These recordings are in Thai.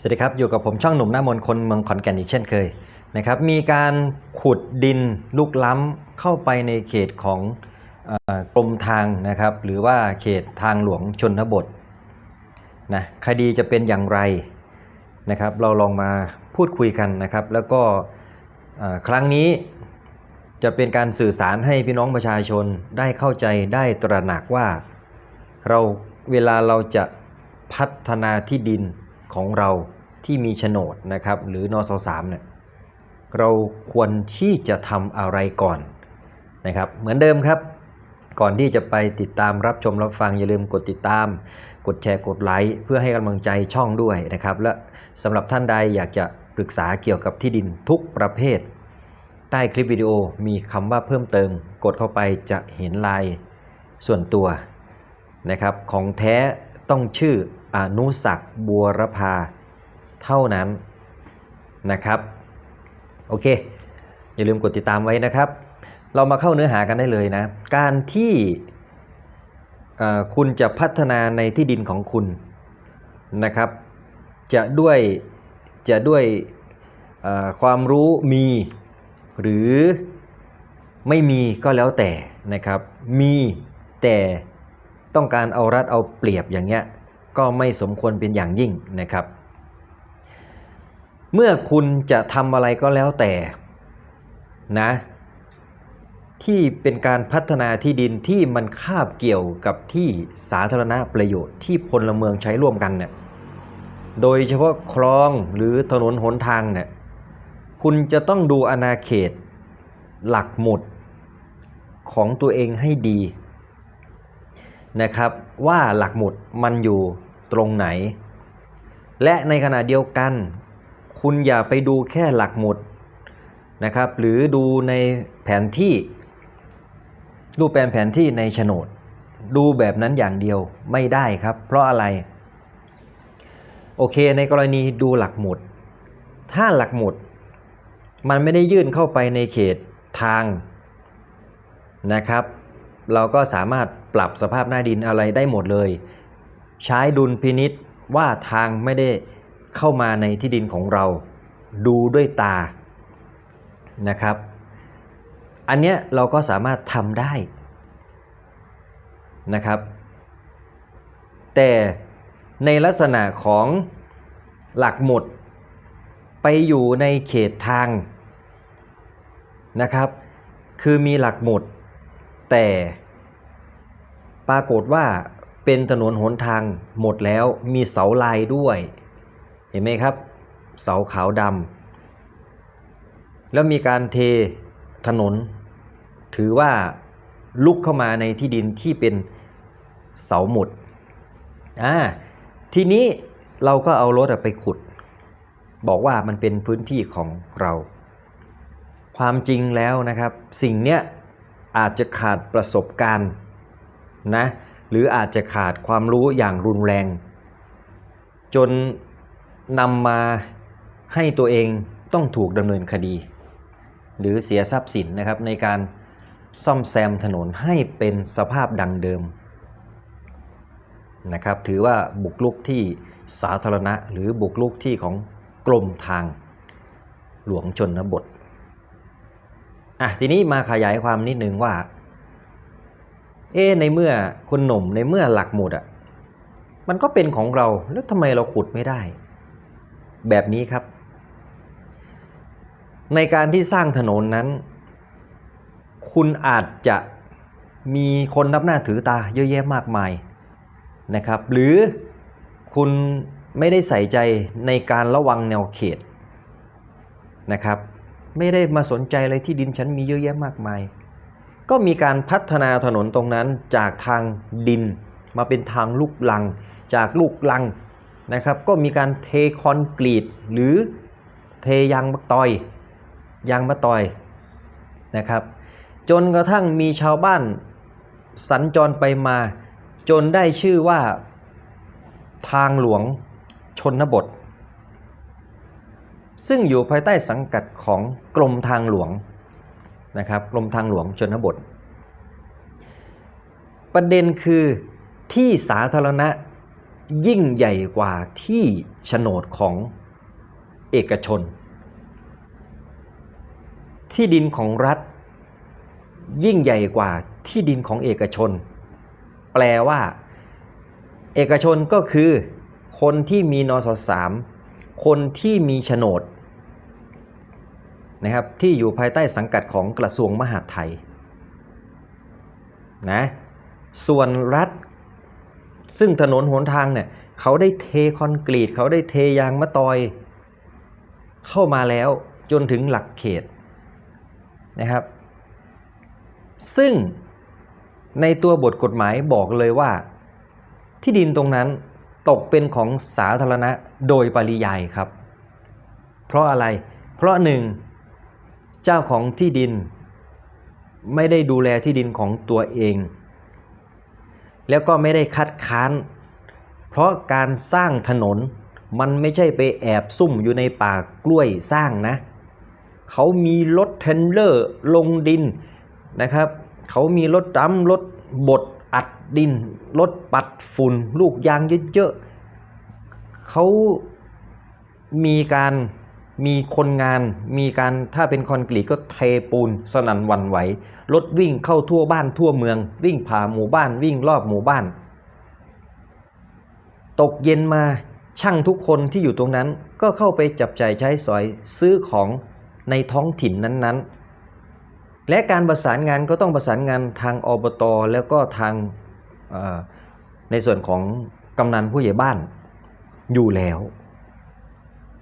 สวัสดีครับ อยู่กับผมช่องหนุ่มหน้ามนคนเมืองขอนแก่นอีกเช่นเคยนะครับมีการขุดดินลุกล้ำเข้าไปในเขตของกรมทางนะครับหรือว่าเขตทางหลวงชนบทนะคดีจะเป็นอย่างไรนะครับเราลองมาพูดคุยกันนะครับ แล้วก็ครั้งนี้จะเป็นการสื่อสารให้พี่น้องประชาชนได้เข้าใจได้ตระหนักว่าเราเวลาเราจะพัฒนาที่ดิน ของเราที่มีโฉนดนะครับหรือนอสสามเนี่ยเราควรที่จะทำอะไรก่อนนะครับเหมือนเดิมครับ ก่อนที่จะไปติดตามรับชมรับฟังอย่าลืมกดติดตาม กดแชร์กดไลค์เพื่อให้กำลังใจช่องด้วยนะครับ และสำหรับท่านใดอยากจะปรึกษาเกี่ยวกับที่ดินทุกประเภท ใต้คลิปวิดีโอมีคำว่าเพิ่มเติม กดเข้าไปจะเห็นลายส่วนตัวนะครับของแท้ต้องชื่อ อนุสักบัวรพาเท่านั้นนะครับโอเค อย่าลืมกดติดตามไว้นะครับ เรามาเข้าเนื้อหากันได้เลยนะ การที่คุณจะพัฒนาในที่ดินของคุณนะครับ จะด้วยจะด้วยความรู้มีหรือไม่มีก็แล้วแต่นะครับ มีแต่ต้องการเอารัดเอาเปรียบอย่างเงี้ย ก็ไม่สมควรเป็นอย่างยิ่งนะครับ เมื่อคุณจะทำอะไรก็แล้วแต่นะที่เป็นการพัฒนาที่ดินที่มันคาบเกี่ยวกับที่สาธารณประโยชน์ที่พลเมืองใช้ร่วมกันเนี่ยโดยเฉพาะคลองหรือถนนหนทางเนี่ยคุณจะต้องดูอาณาเขตหลักหมุดของตัวเองให้ดีนะครับว่าหลักหมุดมันอยู่ ตรงไหน และในขณะเดียวกัน คุณอย่าไปดูแค่หลักหมุดนะครับ หรือดูในแผนที่ดูปแปลนแผนที่ในโฉนด ดูแบบนั้นอย่างเดียวไม่ได้ครับ เพราะอะไร โอเค ในกรณีดูหลักหมุด ถ้าหลักหมุด มันไม่ได้ยื่นเข้าไปในเขตทางนะครับ เราก็สามารถปรับสภาพหน้าดินอะไรได้หมดเลย ใช้ดุลพินิษว่าทางไม่ได้เข้ามาในที่ดินของเรา ดูด้วยตานะครับ อันเนี้ยเราก็สามารถทำได้นะครับ แต่ในลักษณะของหลักหมุดไปอยู่ในเขตทางนะครับ คือมีหลักหมุด แต่ปรากฏว่า เป็นถนนหนทางหมดแล้วมีเสาลายด้วย เห็นไหมครับ เสาขาวดำแล้วมีการเทถนน ถือว่าลุกเข้ามาในที่ดินที่เป็นเสาหมุดอ่าทีนี้เราก็เอารถไปขุด บอกว่ามันเป็นพื้นที่ของเรา ความจริงแล้วนะครับ สิ่งเนี้ยอาจจะขาดประสบการณ์นะ หรืออาจจะขาดความรู้อย่างรุนแรง จนนำมาให้ตัวเองต้องถูกดำเนินคดี หรือเสียทรัพย์สินนะครับในการซ่อมแซมถนนให้เป็นสภาพดังเดิมนะครับถือว่าบุกลุกที่สาธารณะหรือบุกลุกที่ของกรมทางหลวงชนบทอะทีนี้มาขยายความนิดนึงว่า เอ๊ในเมื่อคุณหนุ่มในเมื่อหลักหมุดอะมันก็เป็นของเราแล้วทำไมเราขุดไม่ได้ แบบนี้ครับ ในการที่สร้างถนนนั้น คุณอาจจะมีคนนับหน้าถือตาเยอะแยะมากมายนะครับ หรือคุณไม่ได้ใส่ใจในการระวังแนวเขตนะครับ ไม่ได้มาสนใจเลยที่ดินฉันมีเยอะแยะมากมาย ก็มีการพัฒนาถนนตรงนั้นจากทางดินมาเป็นทางลูกลัง จากลูกลังนะครับ ก็มีการเทคอนกรีตหรือเทยางมะตอยยางมะตอยนะครับ จนกระทั่งมีชาวบ้านสัญจรไปมา จนได้ชื่อว่าทางหลวงชนบท ซึ่งอยู่ภายใต้สังกัดของกรมทางหลวง นะครับกรมทางหลวงชนบท ประเด็นคือที่สาธารณะยิ่งใหญ่กว่าที่โฉนดของเอกชน ที่ดินของรัฐ ยิ่งใหญ่กว่าที่ดินของเอกชน แปลว่า เอกชนก็คือ คนที่มีนสสามคนที่มีโฉนด นะครับที่อยู่ภายใต้สังกัดของกระทรวงมหาดไทยนะส่วนรัฐ ซึ่งถนนหนทางเนี่ยเขาได้เทคอนกรีต เขาได้เทยางมะตอย เข้ามาแล้วจนถึงหลักเขตนะครับ ซึ่งในตัวบทกฎหมายบอกเลยว่า ที่ดินตรงนั้นตกเป็นของสาธารณะโดยปริยายครับ เพราะอะไร เพราะหนึ่ง เจ้าของที่ดิน ไม่ได้ดูแลที่ดินของตัวเอง แล้วก็ไม่ได้คัดค้าน เพราะการสร้างถนนมันไม่ใช่ไปแอบซุ่มอยู่ในป่ากล้วยสร้างนะ เขามีรถเทรนเลอร์ลงดินนะครับ เขามีรถดำรถบดอัดดิน รถปัดฝุ่น ลูกยางเยอะๆเขามีการ มีคนงานมีการถ้าเป็นคอนกรีตก็เทปูนสนั่นวันไหว รถวิ่งเข้าทั่วบ้านทั่วเมือง วิ่งผ่าหมู่บ้านวิ่งรอบหมู่บ้าน ตกเย็นมาช่างทุกคนที่อยู่ตรงนั้นก็เข้าไปจับใจ่ายใช้สอยซื้อของในท้องถิ่นนั้นๆ และการประสานงานก็ต้องประสานงานทางอบตแล้วก็ทางในส่วนของกำนันผู้ใหญ่บ้านอยู่แล้ว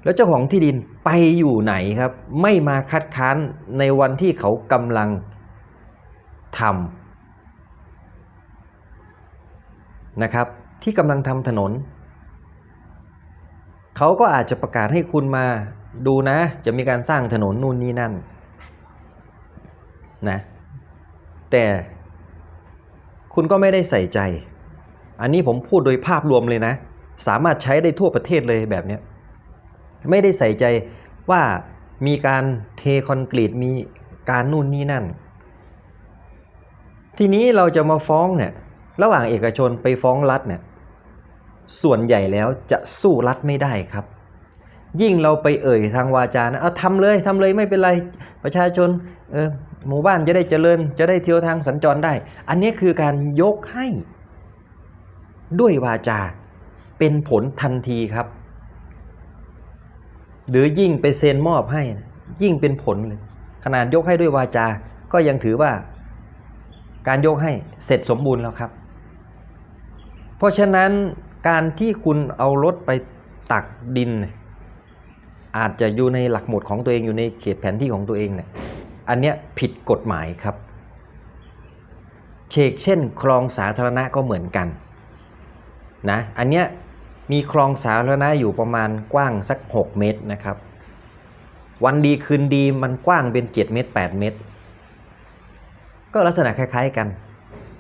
แล้วเจ้าของที่ดินไปอยู่ไหนครับ ไม่มาคัดค้านในวันที่เขากำลังทำนะครับ ที่กำลังทำถนน เขาก็อาจจะประกาศให้คุณมาดูนะ จะมีการสร้างถนนนู่นนี่นั่นนะแต่คุณก็ไม่ได้ใส่ใจ อันนี้ผมพูดโดยภาพรวมเลยนะ สามารถใช้ได้ทั่วประเทศเลยแบบเนี้ย ไม่ได้ใส่ใจว่ามีการเทคอนกรีตมีการนู่นนี่นั่น ทีนี้เราจะมาฟ้องเนี่ยระหว่างเอกชนไปฟ้องรัฐเนี่ยส่วนใหญ่แล้วจะสู้รัฐไม่ได้ครับ ยิ่งเราไปเอ่ยทางวาจานะเอาทำเลยทำเลยไม่เป็นไรประชาชนเออหมู่บ้านจะได้เจริญ จะได้เที่ยวทางสัญจรได้ อันนี้คือการยกให้ ด้วยวาจาเป็นผลทันทีครับ หรือยิ่งไปเซ็นมอบให้นะยิ่งเป็นผลเลยขนาดยกให้ด้วยวาจา ก็ยังถือว่าการยกให้เสร็จสมบูรณ์แล้วครับ เพราะฉะนั้นการที่คุณเอารถไปตักดิน อาจจะอยู่ในหลักหมุดของตัวเองอยู่ในเขตแผนที่ของตัวเองเนี่ยอันเนี้ยผิดกฎหมายครับเชกเช่น คลองสาธารณะก็เหมือนกันนะอันเนี้ย มีคลองสาธารณะอยู่ประมาณกว้างสัก 6 เมตรนะครับ วันดีคืนดีมันกว้างเป็น 7 เมตร 8 เมตร ก็ลักษณะคล้ายๆกัน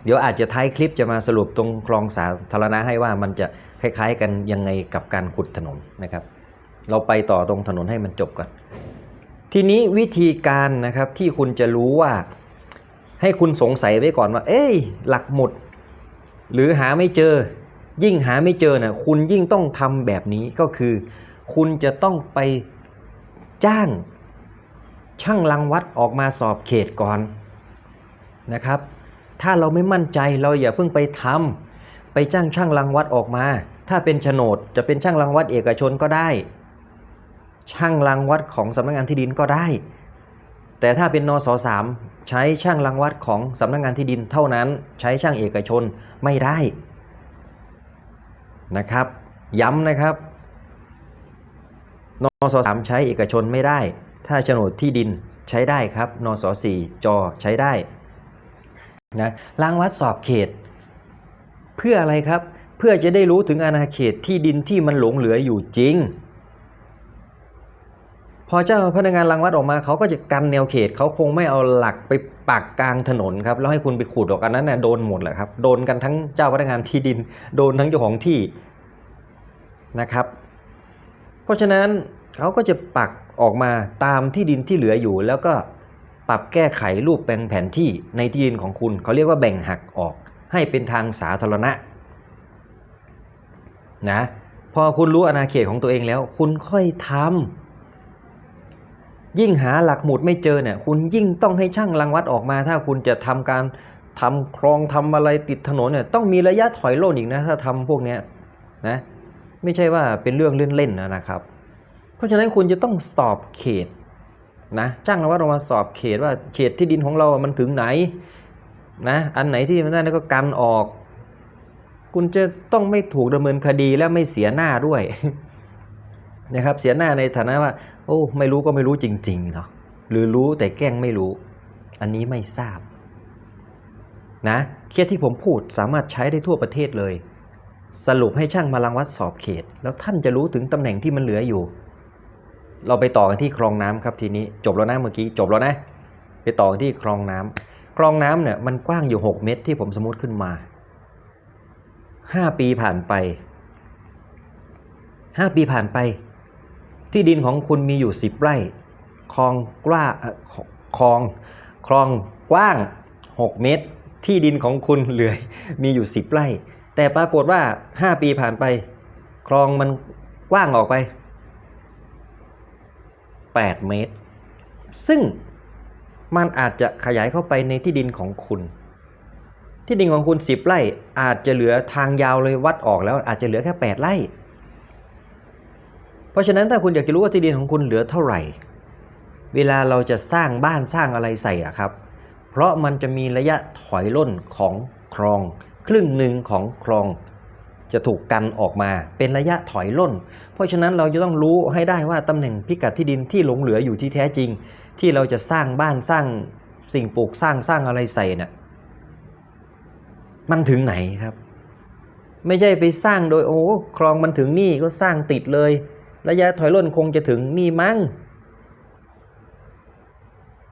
เดี๋ยวอาจจะท้ายคลิปจะมาสรุปตรงคลองสาธารณะให้ว่ามันจะคล้ายๆกันยังไงกับการขุดถนนนะครับ เราไปต่อตรงถนนให้มันจบก่อน ทีนี้วิธีการนะครับที่คุณจะรู้ว่าให้คุณสงสัยไว้ก่อนว่า เอ้ย หลักหมุด หรือหาไม่เจอ ยิ่งหาไม่เจอนะ่ะคุณยิ่งต้องทำแบบนี้ก็คือ คุณจะต้องไปจ้างช่างรังวัดออกมาสอบเขตก่อนนะครับ ถ้าเราไม่มั่นใจเราอย่าเพิ่งไปทำไปจ้างช่างรังวัดออกมา ถ้าเป็นโฉนดจะเป็นช่างรังวัดเอกชนก็ได้ ช่างรังวัดของสำนักงานที่ดินก็ได้ แต่ถ้าเป็นนสสามใช้ช่างรังวัดของสำนักงานที่ดินเท่านั้น ใช้ช่างเอกชนไม่ได้ นะครับ ย้ำนะครับนสสามใช้เอกชนไม่ได้ ถ้าโฉนดที่ดินใช้ได้ครับนสสี่จอใช้ได้นะรางวัดสอบเขต เพื่ออะไรครับ เพื่อจะได้รู้ถึงอาณาเขตที่ดินที่มันหลงเหลืออยู่จริง พอเจ้าพนักงานรังวัดออกมาเขาก็จะกันแนวเขตเขาคงไม่เอาหลักไปปักกลางถนนครับแล้วให้คุณไปขุดออกอันนั้นนะ่ะโดนหมดแหละครับโดนกันทั้งเจ้าพนักงานที่ดิน โดนทั้งเจ้าของที่นะครับ เพราะฉะนั้นเขาก็จะปักออกมาตามที่ดินที่เหลืออยู่ แล้วก็ปรับแก้ไขรูปแปลงแผนที่ในที่ดินของคุณ เขาเรียกว่าแบ่งหักออกให้เป็นทางสาธารณะนะพอคุณรู้อาณาเขตของตัวเองแล้ว คุณค่อยทำ ยิ่งหาหลักหมุดไม่เจอเนี่ยคุณยิ่งต้องให้ช่างรังวัดออกมา ถ้าคุณจะทำการทำคลองทำอะไรติดถนนเนี่ยต้องมีระยะถอยร่นอีกนะถ้าทำพวกเนี้ยนะไม่ใช่ว่าเป็นเรื่องเล่นๆนะนะครับ เพราะฉะนั้นคุณจะต้องสอบเขตนะจ้างรังวัดออกมาสอบเขตว่าเขตที่ดินของเรามันถึงไหนนะอันไหนที่มันได้แล้วก็กันออก คุณจะต้องไม่ถูกดำเนินคดีและไม่เสียหน้าด้วย นะครับเสียหน้าในฐานะว่า โอ้ไม่รู้ก็ไม่รู้จริงๆเนาะหรือรู้แต่แกล้งไม่รู้ อันนี้ไม่ทราบนะเคสที่ผมพูดสามารถใช้ได้ทั่วประเทศเลย สรุปให้ช่างมารังวัดสอบเขต แล้วท่านจะรู้ถึงตำแหน่งที่มันเหลืออยู่ เราไปต่อกันที่คลองน้ำครับทีนี้จบแล้วนะเมื่อกี้จบแล้วนะ ไปต่อกันที่คลองน้ำคลองน้ำเนี่ยมันกว้างอยู่ 6 เมตรที่ผมสมมติขึ้นมา 5 ปีผ่านไป 5 ปีผ่านไป ที่ดินของคุณมีอยู่ 10 ไร่คลองกว้างคลองคลองกว้าง 6 เมตร ที่ดินของคุณเหลือมีอยู่ 10 ไร่ แต่ปรากฏว่า 5 ปีผ่านไป คลองมันกว้างออกไป 8 เมตร ซึ่งมันอาจจะขยายเข้าไปในที่ดินของคุณ ที่ดินของคุณ 10 ไร่อาจจะเหลือทางยาวเลยวัดออกแล้วอาจจะเหลือแค่ 8 ไร่ เพราะฉะนั้นถ้าคุณอยากจะรู้ว่าที่ดินของคุณเหลือเท่าไหร่ เวลาเราจะสร้างบ้านสร้างอะไรใส่อะครับ เพราะมันจะมีระยะถอยร่นของคลอง ครึ่งหนึ่งของคลอง จะถูกกันออกมาเป็นระยะถอยร่น เพราะฉะนั้นเราจะต้องรู้ให้ได้ว่าตำแหน่งพิกัดที่ดินที่หลงเหลืออยู่ที่แท้จริง ที่เราจะสร้างบ้านสร้างสิ่งปลูกสร้างสร้างอะไรใส่น่ะมันถึงไหนครับ ไม่ใช่ไปสร้างโดยโอ้คลองมันถึงนี่ก็สร้างติดเลย ระยะถอยร่นคงจะถึงนี่มั้ง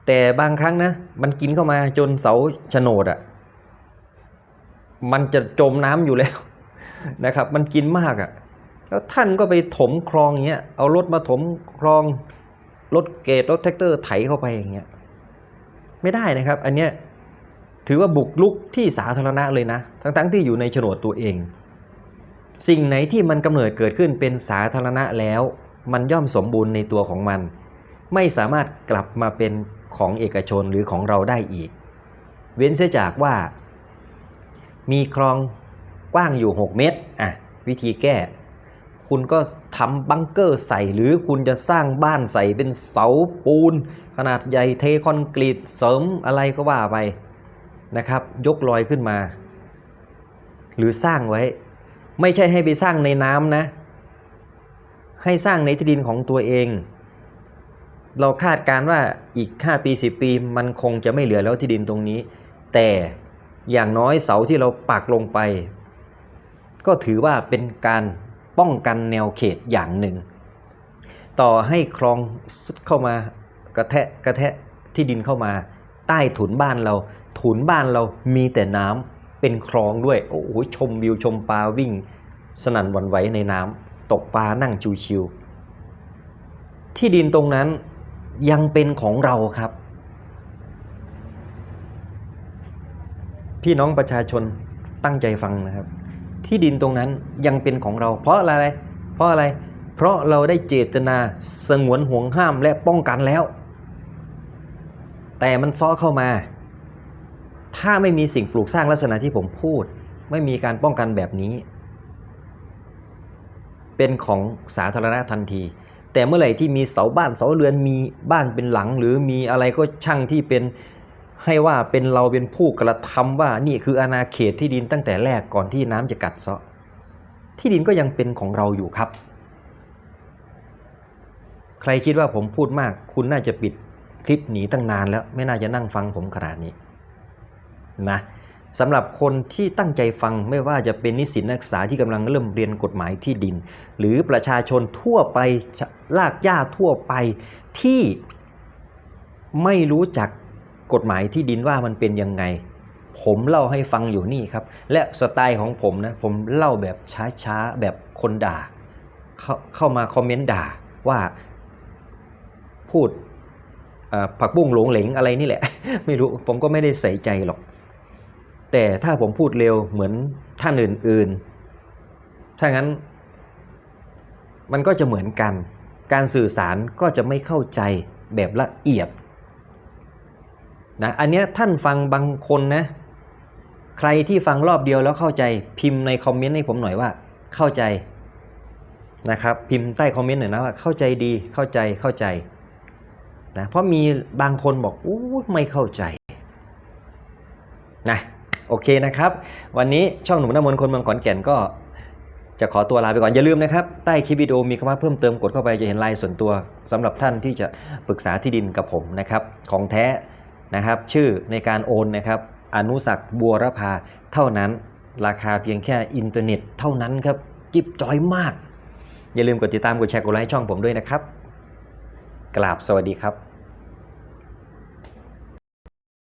แต่บางครั้งนะ มันกินเข้ามาจนเสาโฉนดอะ่ะมันจะจมน้ำอยู่แล้วนะครับ มันกินมากอะ่ะแล้วท่านก็ไปถมคลองอย่างเงี้ยเอารถมาถมคลองรถเกตรถแท็กเตอร์ไถเข้าไปอย่างเงี้ยไม่ได้นะครับ อันเนี้ยถือว่าบุกลุกที่สาธารณะเลยนะ ทั้งๆที่อยู่ในโฉนดตัวเอง สิ่งไหนที่มันกำเนิดเกิดขึ้นเป็นสาธารณะแล้ว มันย่อมสมบูรณ์ในตัวของมัน ไม่สามารถกลับมาเป็นของเอกชนหรือของเราได้อีก เว้นเสียจากว่า มีคลองกว้างอยู่ 6 เมตรอะวิธีแก้ คุณก็ทำบังเกอร์ใส่หรือคุณจะสร้างบ้านใส่เป็นเสาปูน ขนาดใหญ่เทคอนกรีตเสริมอะไรก็ว่าไปนะครับ ยกลอยขึ้นมา หรือสร้างไว้ ไม่ใช่ให้ไปสร้างในน้ำนะ ให้สร้างในที่ดินของตัวเอง เราคาดการณ์ว่าอีก 5 ปี 10 ปีมันคงจะไม่เหลือแล้วที่ดินตรงนี้ แต่อย่างน้อยเสาที่เราปักลงไป ก็ถือว่าเป็นการป้องกันแนวเขตอย่างหนึ่ง ต่อให้คลองสุดเข้ามากระแทะกระแทะที่ดินเข้ามา ใต้ถุนบ้านเรา ถุนบ้านเรามีแต่น้ำ เป็นคลองด้วย โอ้โหชมวิวชมปลาวิ่ง สนั่นวันไหวในน้ำตกปลานั่งชิวๆที่ดินตรงนั้นยังเป็นของเราครับ พี่น้องประชาชนตั้งใจฟังนะครับ ที่ดินตรงนั้นยังเป็นของเรา เพราะอะไร เพราะอะไร เพราะเราได้เจตนาสงวนห่วงห้ามและป้องกันแล้ว แต่มันซ้อเข้ามา ถ้าไม่มีสิ่งปลูกสร้างลักษณะที่ผมพูด ไม่มีการป้องกันแบบนี้ เป็นของสาธารณะทันที แต่เมื่อไหร่ที่มีเสาบ้านเสาเรือนมีบ้านเป็นหลัง หรือมีอะไรก็ช่างที่เป็นให้ว่าเป็นเราเป็นผู้กระทำว่านี่คืออาณาเขตที่ดินตั้งแต่แรกก่อนที่น้ำจะกัดเซาะ ที่ดินก็ยังเป็นของเราอยู่ครับ ใครคิดว่าผมพูดมาก คุณน่าจะปิดคลิปหนีตั้งนานแล้ว ไม่น่าจะนั่งฟังผมขนาดนี้ นะสำหรับคนที่ตั้งใจฟังไม่ว่าจะเป็นนิสิตนักศึกษาที่กำลังเริ่มเรียนกฎหมายที่ดิน หรือประชาชนทั่วไปลากย่าทั่วไปที่ไม่รู้จักกฎหมายที่ดินว่ามันเป็นยังไง ผมเล่าให้ฟังอยู่นี่ครับ และสไตล์ของผมนะผมเล่าแบบช้าๆ แบบคนด่า เข้าเข้ามาคอมเมนต์ด่าว่าพูดผักบุ้งหลงเหลงอะไรนี่แหละ ไม่รู้ผมก็ไม่ได้ใส่ใจหรอก แต่ถ้าผมพูดเร็วเหมือนท่านอื่นๆ ถ้างั้น มันก็จะเหมือนกัน การสื่อสารก็จะไม่เข้าใจแบบละเอียดนะอันเนี้ยท่านฟังบางคนนะ ใครที่ฟังรอบเดียวแล้วเข้าใจพิมพ์ในคอมเมนต์ให้ผมหน่อยว่า เข้าใจนะครับพิมพ์ใต้คอมเมนต์หน่อยนะว่าเข้าใจดีเข้าใจเข้าใจนะเพราะมีบางคนบอกอู้ไม่เข้าใจนะ โอเคนะครับ วันนี้ช่องหนุ่มน้ำมนคนเมืองขอนแก่นก็จะขอตัวลาไปก่อน อย่าลืมนะครับ ใต้คลิปวิดีโอมีคำว่าเพิ่มเติมกดเข้าไปจะเห็นไลน์ส่วนตัวสำหรับท่านที่จะปรึกษาที่ดินกับผมนะครับ ของแท้นะครับ ชื่อในการโอนนะครับ อนุสักบัวรพาเท่านั้น ราคาเพียงแค่อินเทอร์เน็ตเท่านั้นครับจิบจอยมาก อย่าลืมกดติดตามกดแชร์กดไลค์ช่องผมด้วยนะครับ กราบสวัสดีครับ